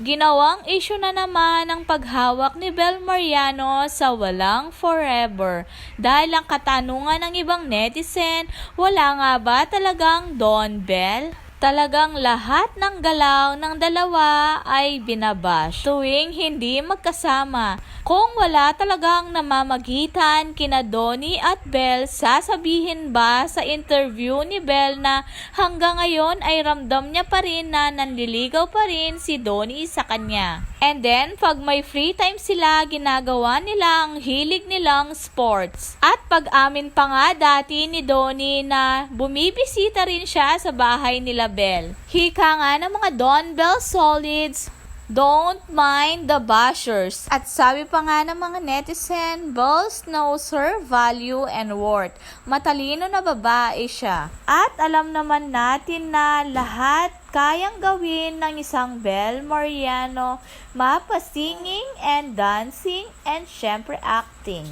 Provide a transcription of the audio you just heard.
Ginawang issue na naman ang paghawak ni Bel Mariano sa walang forever. Dahil ang katanungan ng ibang netizen, wala nga ba talagang Don Bell? Talagang lahat ng galaw ng dalawa ay binabash tuwing hindi magkasama. Kung wala talagang namamagitan kina Donnie at Belle, sasabihin ba sa interview ni Belle na hanggang ngayon ay ramdam niya pa rin na nanliligaw pa rin si Donnie sa kanya. And then, pag may free time sila, ginagawa nila ang hilig nilang sports. At pag-amin pa nga dati ni Donnie na bumibisita rin siya sa bahay nila Belle. Hika nga ng mga Don Bell Solids, Don't mind the bashers. At sabi pa nga ng mga netizen, Bells knows her value and worth. Matalino na babae siya. At alam naman natin na lahat kayang gawin ng isang Bel Mariano, mapa singing and dancing and syempre acting.